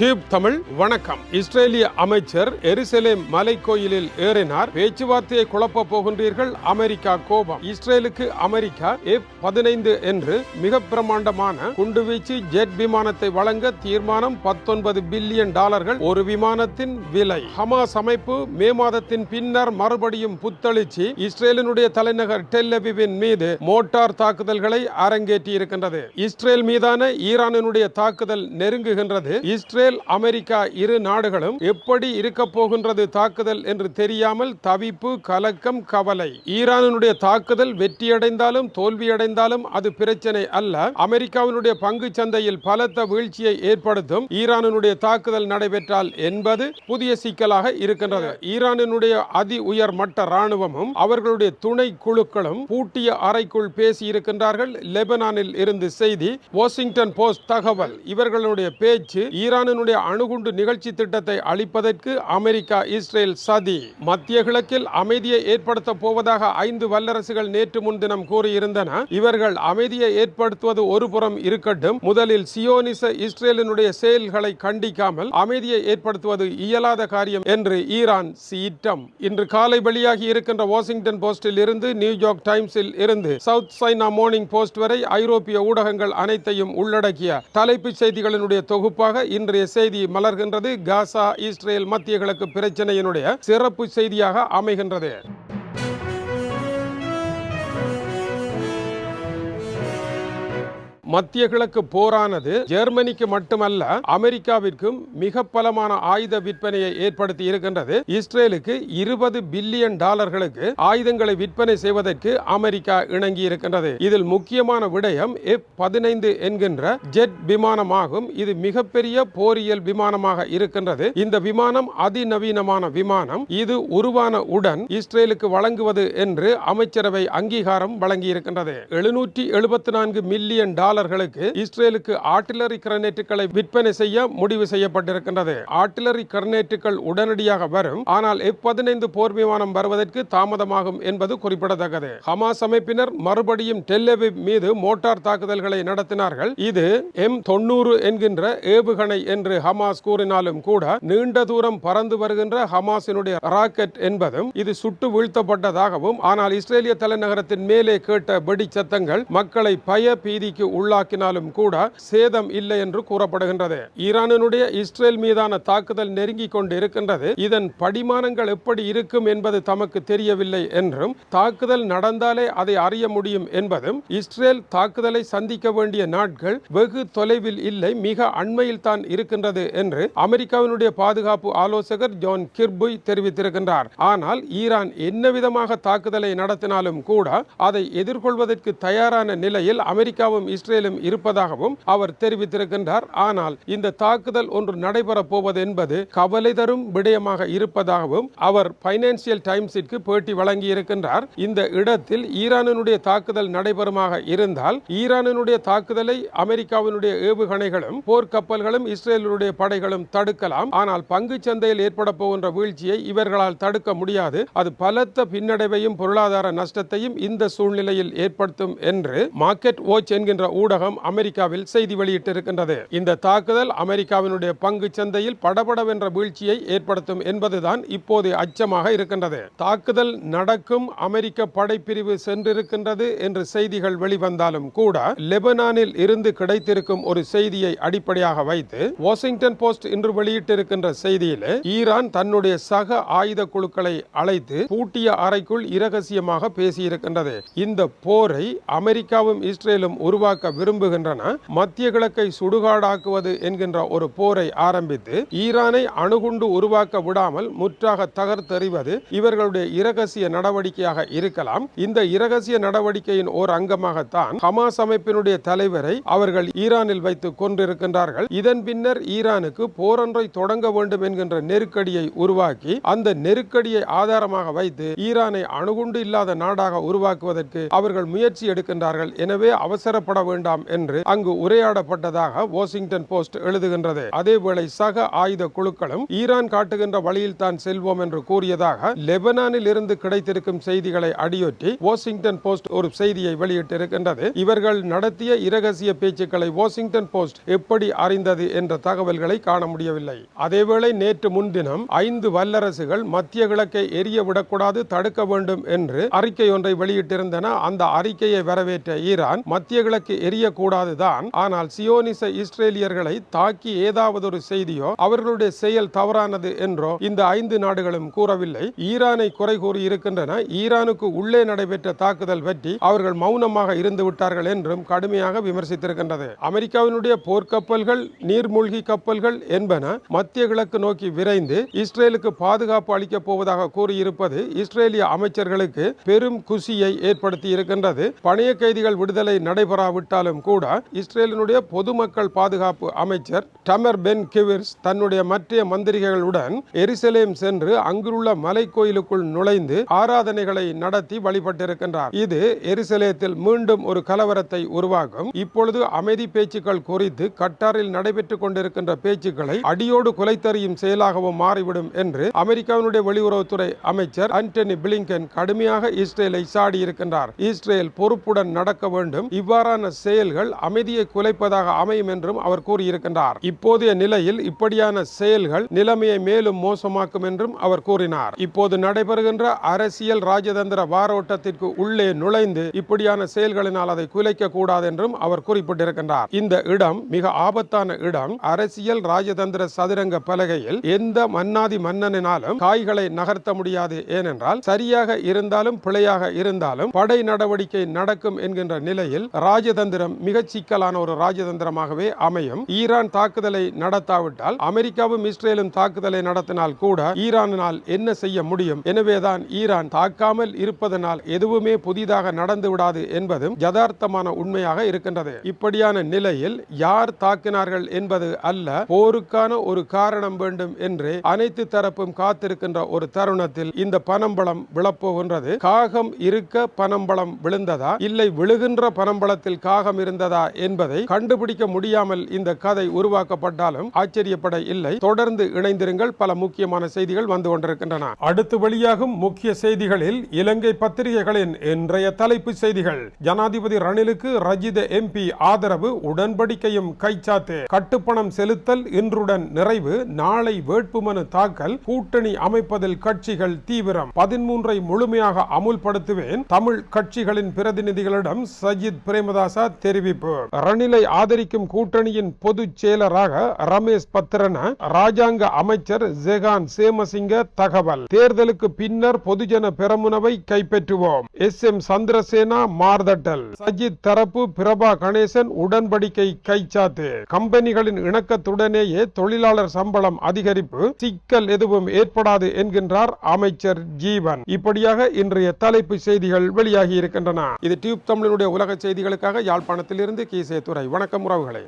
Tube Tamil வணக்கம். இஸ்ரேலிய அமைச்சர் எருசலேம் மலை கோயிலில் ஏறினார். பேச்சுவார்த்தையை குழப்ப போகின்றீர்கள். அமெரிக்கா கோபம். இஸ்ரேலுக்கு அமெரிக்கா எஃப் பதினைந்து என்று மிக பிரமாண்டமான குண்டுவீச்சு ஜெட் விமானத்தை வழங்க தீர்மானம் பத்தொன்பது பில்லியன் டாலர்கள் ஒரு விமானத்தின் விலை. ஹமாஸ் அமைப்பு மே மாதத்தின் பின்னர் மறுபடியும் புத்தளிச்சு இஸ்ரேலினுடைய தலைநகர் டெல்லபிவின் மீது மோட்டார் தாக்குதல்களை அரங்கேற்றி இருக்கின்றது இஸ்ரேல் மீதான ஈரானினுடைய தாக்குதல் நெருங்குகின்றது. இஸ்ரேல் அமெரிக்கா இரு நாடுகளும் எப்படி இருக்க போகின்றது தாக்குதல் என்று தெரியாமல் தவிப்பு கலக்கம் கவலை. ஈரானுடைய தாக்குதல் வெற்றியடைந்தாலும் தோல்வியடைந்தாலும் அது பிரச்சனை அல்ல. அமெரிக்காவினுடைய பங்கு சந்தையில் பலத்த வீழ்ச்சியை ஏற்படுத்தும் ஈரானுடைய தாக்குதல் நடைபெற்றால் என்பது புதிய சிக்கலாக இருக்கின்றது. ஈரானினுடைய அதி உயர் மட்ட ராணுவமும் அவர்களுடைய துணை குழுக்களும் பூட்டிய அறைக்குள் பேசி இருக்கின்றார்கள். லெபனானில் இருந்து செய்தி வாஷிங்டன் போஸ்ட் தகவல். இவர்களுடைய பேச்சு ஈரான் ஈரானினுடைய அணுகுண்டு நிகழ்ச்சி திட்டத்தை அளிப்பதற்கு அமெரிக்கா இஸ்ரேல் சதி. மத்திய கிழக்கில் அமைதியை ஏற்படுத்த போவதாக ஐந்து வல்லரசுகள் நேற்று முன்தினம் கூறியிருந்தன. இவர்கள் அமைதியை ஏற்படுத்துவது ஒருபுறம் இருக்கட்டும். முதலில் சியோனிச இஸ்ரேலினுடைய செயல்களை கண்டிக்காமல் அமைதியை ஏற்படுத்துவது இயலாத காரியம் என்று ஈரான் சீற்றம் இன்று காலை வெளியாகி இருக்கின்ற வாஷிங்டன் போஸ்டில் இருந்து நியூயார்க் டைம்ஸில் இருந்து சவுத் சைனா மார்னிங் போஸ்ட் வரை ஐரோப்பிய ஊடகங்கள் அனைத்தையும் உள்ளடக்கிய தலைப்புச் செய்திகளினுடைய தொகுப்பாக இன்றைய செய்தி மலர்கின்றது காசா இஸ்ரேல் மத்திய கிழக்கு பிரச்சனையினுடைய சிறப்பு செய்தியாக அமைகின்றது. மத்திய கிழக்கு போரானது ஜெர்மனிக்கு மட்டுமல்ல அமெரிக்காவிற்கும் மிக பலமான ஆயுத விற்பனையை ஏற்படுத்தி இருக்கின்றது. இஸ்ரேலுக்கு இருபது பில்லியன் டாலர்களுக்கு ஆயுதங்களை விற்பனை செய்வதற்கு அமெரிக்கா இணங்கி இருக்கின்றது. இதில் முக்கியமான விடயம் எஃப் பதினைந்து என்கின்ற ஜெட் விமானமாகும். இது மிகப்பெரிய போரியல் விமானமாக இருக்கின்றது. இந்த விமானம் அதிநவீனமான விமானம். இது உருவான உடன் இஸ்ரேலுக்கு வழங்குவது என்று அமைச்சரவை அங்கீகாரம் வழங்கி இருக்கின்றது எழுநூற்றி எழுபத்தி நான்கு மில்லியன் டாலர்களுக்கு இஸ்ரேலுக்கு ஆர்டிலரி கிரனேட்டுகளை விற்பனை செய்ய முடிவு செய்யப்பட்டிருக்கின்றது. ஆர்டிலரி கிரனேட்டுகள் உடனடியாக வரும். ஆனால் எஃப் பதினைந்து போர் விமானம் வருவதற்கு தாமதமாகும் என்பது குறிப்பிடத்தக்கது. ஹமாஸ் அமைப்பினர் மறுபடியும் டெல்லவி மீது மோட்டார் தாக்குதல்களை நடத்தினார்கள். இது எம் தொண்ணூறு என்கின்ற ஏவுகணை என்று ஹமாஸ் கூறினாலும் கூட நீண்ட தூரம் பறந்து வருகின்ற ஹமாஸினுடைய ராக்கெட் என்பதும் இது சுட்டு வீழ்த்தப்பட்டதாகவும் ஆனால் இஸ்ரேலிய தலைநகரத்தின் மேலே கேட்ட வெடி சத்தங்கள் மக்களை பய பீதிக்கு உள்ள உள்ளாக்கினாலும் கூட சேதம் இல்லை என்று கூறப்படுகின்றது. ஈரானினுடைய இஸ்ரேல் மீதான தாக்குதல் நெருங்கி கொண்டு இருக்கின்றது இதன் படிமானங்கள் எப்படி இருக்கும் என்பது தமக்கு தெரியவில்லை என்றும் தாக்குதல் நடந்தாலே அதை அறிய முடியும் என்பதும் இஸ்ரேல் தாக்குதலை சந்திக்க வேண்டிய நாட்கள் வெகு தொலைவில் இல்லை மிக அண்மையில் தான் இருக்கின்றது என்று அமெரிக்காவினுடைய பாதுகாப்பு ஆலோசகர் ஜான் கிர்புய் தெரிவித்திருக்கின்றார். ஆனால் ஈரான் என்ன விதமாக தாக்குதலை நடத்தினாலும் கூட அதை எதிர்கொள்வதற்கு தயாரான நிலையில் அமெரிக்காவும் இஸ்ரேல் மேலும் இருப்பதாகவும் அவர் தெரிவித்திருக்கின்றார். ஆனால் இந்த தாக்குதல் ஒன்று நடைபெறப் போவது என்பது கவலை தரும் விடயமாக இருப்பதாகவும் அவர் பைனான்சியல் டைம்ஸிற்கு பேட்டி வழங்கியிருக்கின்றார். இந்த இடத்தில் ஈரானினுடைய தாக்குதல் நடைபெறுமாக இருந்தால் ஈரானினுடைய தாக்குதலை அமெரிக்காவினுடைய ஏவுகணைகளும் போர்க்கப்பல்களும் இஸ்ரேலுடைய படைகளும் தடுக்கலாம். ஆனால் பங்கு சந்தையில் ஏற்பட போகின்ற வீழ்ச்சியை இவர்களால் தடுக்க முடியாது. அது பலத்த பின்னடைவையும் பொருளாதார நஷ்டத்தையும் இந்த சூழ்நிலையில் ஏற்படுத்தும் என்று மார்க்கெட் வாட்ச் என்கின்ற ஊடகம் அமெரிக்காவில் செய்தி வெளியிட்டிருக்கின்றது. இந்த தாக்குதல் அமெரிக்காவினுடைய பங்கு சந்தையில் படபடவென்ற வீழ்ச்சியை ஏற்படுத்தும் என்பதுதான் இப்போது அச்சமாக இருக்கின்றது. தாக்குதல் நடக்கும் அமெரிக்க படைப்பிரிவு சென்றிருக்கின்றது என்று செய்திகள் வெளிவந்தாலும் கூட லெபனானில் இருந்து கிடைத்திருக்கும் ஒரு செய்தியை அடிப்படையாக வைத்து வாஷிங்டன் போஸ்ட் இன்று வெளியிட்டிருக்கின்ற செய்தியில் ஈரான் தன்னுடைய சக ஆயுத குழுக்களை அழைத்து பூட்டிய அறைக்குள் இரகசியமாக பேசியிருக்கின்றது. இந்த போரை அமெரிக்காவும் இஸ்ரேலும் உருவாக்க விரும்புகின்றன. மத்திய கிழக்கை சுடுகாடாக்குவது என்கின்ற ஒரு போரை ஆரம்பித்து ஈரானை அணுகுண்டு உருவாக்க விடாமல் முற்றாக தகர்த்தெறிவது இவர்களுடைய இரகசிய நடவடிக்கையாக இருக்கலாம். இந்த இரகசிய நடவடிக்கையின் ஓர் அங்கமாகத்தான் ஹமாஸ் அமைப்பினுடைய தலைவரை அவர்கள் ஈரானில் வைத்து கொண்டிருக்கின்றார்கள். இதன் பின்னர் ஈரானுக்கு போரொன்றை தொடங்க வேண்டும் என்கின்ற நெருக்கடியை உருவாக்கி அந்த நெருக்கடியை ஆதாரமாக வைத்து ஈரானை அணுகுண்டு இல்லாத நாடாக உருவாக்குவதற்கு அவர்கள் முயற்சி எடுக்கின்றார்கள். எனவே அவசரப்பட வேண்டும் வேண்டாம் என்று அங்கு உரையாடப்பட்டதாக வாஷிங்டன் போஸ்ட் எழுதுகின்றது. அதேவேளை சக ஆயுத குழுக்களும் ஈரான் காட்டுகின்ற வழியில் தான் செல்வோம் என்று கூறியதாக லெபனானில் இருந்து கிடைத்திருக்கும் செய்திகளை அடியொற்றி வாஷிங்டன் போஸ்ட் ஒரு செய்தியை வெளியிட்டிருக்கின்றது. இவர்கள் நடத்திய இரகசிய பேச்சுக்களை வாஷிங்டன் போஸ்ட் எப்படி அறிந்தது என்ற தகவல்களை காண முடியவில்லை. அதேவேளை நேற்று முன்தினம் ஐந்து வல்லரசுகள் மத்திய கிழக்கை எரிய விடக்கூடாது தடுக்க வேண்டும் என்று அறிக்கை ஒன்றை வெளியிட்டிருந்தன. அந்த அறிக்கையை வரவேற்ற ஈரான் மத்திய கிழக்கு எரியக்கூடாதுதான் ஆனால் சியோனிச இஸ்ரேலியர்களை தாக்கி ஏதாவது ஒரு செய்தியோ அவர்களுடைய செயல் தவறானது என்றோ இந்த ஐந்து நாடுகளும் கூறவில்லை. ஈரானை குறை கூறி இருக்கின்றன ஈரானுக்கு உள்ளே நடைபெற்ற தாக்குதல் பற்றி அவர்கள் மௌனமாக இருந்து விட்டார்கள் என்றும் கடுமையாக விமர்சித்திருக்கின்றது. அமெரிக்காவினுடைய போர்க்கப்பல்கள் நீர்மூழ்கி கப்பல்கள் என்பன மத்திய கிழக்கு நோக்கி விரைந்து இஸ்ரேலுக்கு பாதுகாப்பு அளிக்கப் போவதாக கூறியிருப்பது இஸ்ரேலிய அமைச்சர்களுக்கு பெரும் குசியை ஏற்படுத்தி இருக்கின்றது பணைய கைதிகள் விடுதலை நடைபெறாவிட்டால் இருந்தாலும் கூட இஸ்ரேலினுடைய பொதுமக்கள் பாதுகாப்பு அமைச்சர் டமர் பென் கிவிர்ஸ் தன்னுடைய மற்ற மந்திரிகளுடன் எரிசலேம் சென்று அங்குள்ள மலை கோயிலுக்குள் நுழைந்து ஆராதனைகளை நடத்தி வழிபட்டிருக்கின்றார். இது எரிசலேத்தில் மீண்டும் ஒரு கலவரத்தை உருவாக்கும். இப்பொழுது அமைதி பேச்சுக்கள் குறித்து கட்டாரில் நடைபெற்றுக் கொண்டிருக்கின்ற பேச்சுக்களை அடியோடு குலைத்தறியும் செயலாகவும் மாறிவிடும் என்று அமெரிக்காவினுடைய வெளியுறவுத்துறை அமைச்சர் அண்டனி பிளிங்கன் கடுமையாக இஸ்ரேலை சாடியிருக்கின்றார். இஸ்ரேல் பொறுப்புடன் நடக்க வேண்டும். இவ்வாறான செயல்கள் அமைதியை குலைப்பதாக அமையும் என்றும் அவர் கூறியிருக்கின்றார். இப்போதைய நிலையில் இப்படியான செயல்கள் நிலைமையை மேலும் மோசமாக்கும் என்றும் அவர் கூறினார். இப்போது நடைபெறுகின்ற அரசியல் ராஜதந்திர வாரோட்டத்திற்கு உள்ளே நுழைந்து இப்படியான செயல்களினால் அதை குலைக்க கூடாது என்றும் அவர் குறிப்பிட்டிருக்கின்றார். இந்த இடம் மிக ஆபத்தான இடம். அரசியல் ராஜதந்திர சதுரங்க பலகையில் எந்த மன்னாதி மன்னனினாலும் காய்களை நகர்த்த முடியாது. ஏனென்றால் சரியாக இருந்தாலும் பிழையாக இருந்தாலும் படை நடவடிக்கை நடக்கும் என்கின்ற நிலையில் ராஜதந்திர ராஜதந்திரம் மிகச் சிக்கலான ஒரு ராஜதந்திரமாகவே அமையும். ஈரான் தாக்குதலை நடத்தாவிட்டால் அமெரிக்காவும் இஸ்ரேலும் தாக்குதலை நடத்தினால் கூட ஈரானால் என்ன செய்ய முடியும்? எனவேதான் ஈரான் தாக்காமல் இருப்பதனால் எதுவுமே புதிதாக நடந்து விடாது என்பதும் யதார்த்தமான உண்மையாக இருக்கின்றது. இப்படியான நிலையில் யார் தாக்கினார்கள் என்பது அல்ல போருக்கான ஒரு காரணம் வேண்டும் என்று அனைத்து தரப்பும் காத்திருக்கின்ற ஒரு தருணத்தில் இந்த பனம்பழம் விழப்போகின்றது. காகம் இருக்க பனம்பழம் விழுந்ததா? இல்லை விழுகின்ற பனம்பழத்தில் காகம் இருந்ததா என்பதை கண்டுபிடிக்க முடியாமல் இந்த கதை உருவாக்கப்பட்டாலும் ஆச்சரியப்பட இல்லை. தொடர்ந்து இணைந்திருங்கள். பல முக்கியமான செய்திகள் வந்து கொண்டிருக்கின்றன. அடுத்து வெளியாகும் முக்கிய செய்திகளில் இலங்கை பத்திரிகைகளின் இன்றைய தலைப்பு செய்திகள். ஜனாதிபதி ரணிலுக்கு ரஜித எம்பி ஆதரவு உடன்படிக்கையும் கைச்சாத்து. கட்டுப்பணம் செலுத்தல் இன்றுடன் நிறைவு நாளை வேட்புமனு தாக்கல் கூட்டணி அமைப்பதில் கட்சிகள் தீவிரம். பதிமூன்றை முழுமையாக அமுல்படுத்துவேன். தமிழ் கட்சிகளின் பிரதிநிதிகளிடம் சஜித் பிரேமதாசா தெரிவிப்பு. ரணிலை ஆதரிக்கும் கூட்டணியின் பொதுச் செயலராக ரமேஷ் பத்திரன ராஜாங்க அமைச்சர் ஜெகான் சேமசிங்க தகவல். தேர்தலுக்கு பின்னர் பொதுஜன பெரமுனவை கைப்பற்றுவோம். எஸ். எம். சந்திரசேனா மார்தட்டல். சஜித் தரப்பு பிரபா கணேசன் உடன்படிக்கை கைச்சாத்து. கம்பெனிகளின் இணக்கத்துடனேயே தொழிலாளர் சம்பளம் அதிகரிப்பு சிக்கல் எதுவும் ஏற்படாது என்கின்றார் அமைச்சர் ஜீவன். இப்படியாக இன்றைய தலைப்பு செய்திகள் வெளியாகி இருக்கின்றன. இது டியூப் தமிழனுடைய உலக செய்திகளுக்காக யாழ்ப்பாணத்திலிருந்து கீசே துறை வணக்கம் உறவுகளே.